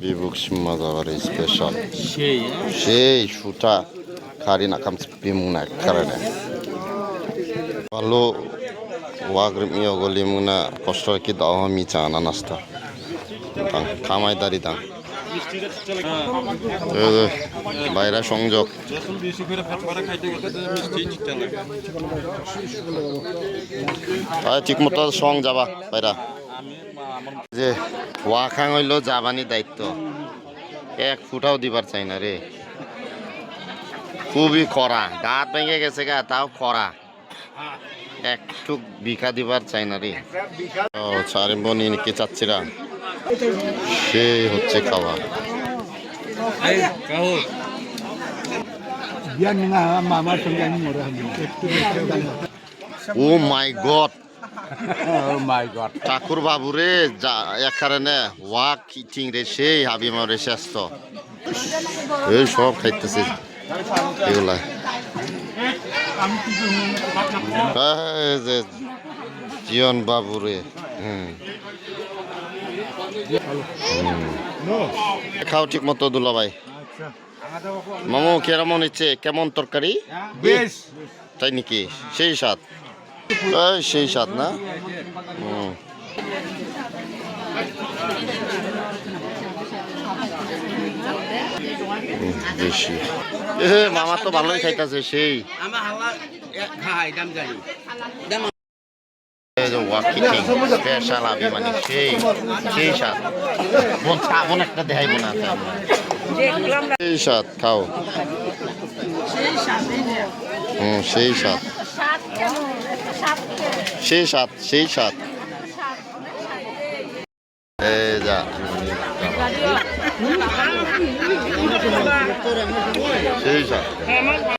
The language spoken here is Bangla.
বিভুক সিম্মাজাবার স্পেশাল সেই সুটা খারি না কামছে পিমুনা কারণে ভালো ওয়াগ্রিম গলি মুনা কষ্ট কি দাওয়া মি চা না নাস্তা খামাই দাঁড়ি দাম বাইরা সংযোগ ঠিক মতো সং যাবা বাইরা যে ওয়াখাং হইল যাবানি দায়িত্ব। এক ফুটাও দিবার চাই না রে। খুবই খরা দাঁত ভেঙে গেছে গা, তাও খরা একটু বিখা দিবার চাই না রে। ও চারি বনি কি চাচ্ছিরা? সেই হচ্ছে খাওয়া। ও মাই গড ঠাকুর বাবু রে যা এক কারণে ওয়াক চিং রে সেই মারে শ্রেষ্ঠ। এই সব খাইতেছে। এগুলা। যে বাবু রে। খাও ঠিক মতো দুলা ভাই মামু কেমন ইচ্ছে কেমন তরকারি? বেশ। তাই নাকি? সেই স্বাদ। এই সেই স্বাদ না? বেশি এ মামা তো ভালোই খাইতেছে সেই। স্পেশাল আবি মানে সেই সেই স্বাদ। সাবন একটা দেখাইব না সেই স্বাদ খাও। হুম সেই স্বাদ। সাত সাত সেই সাত। সেই স্বাদ যা সেই স্বাদ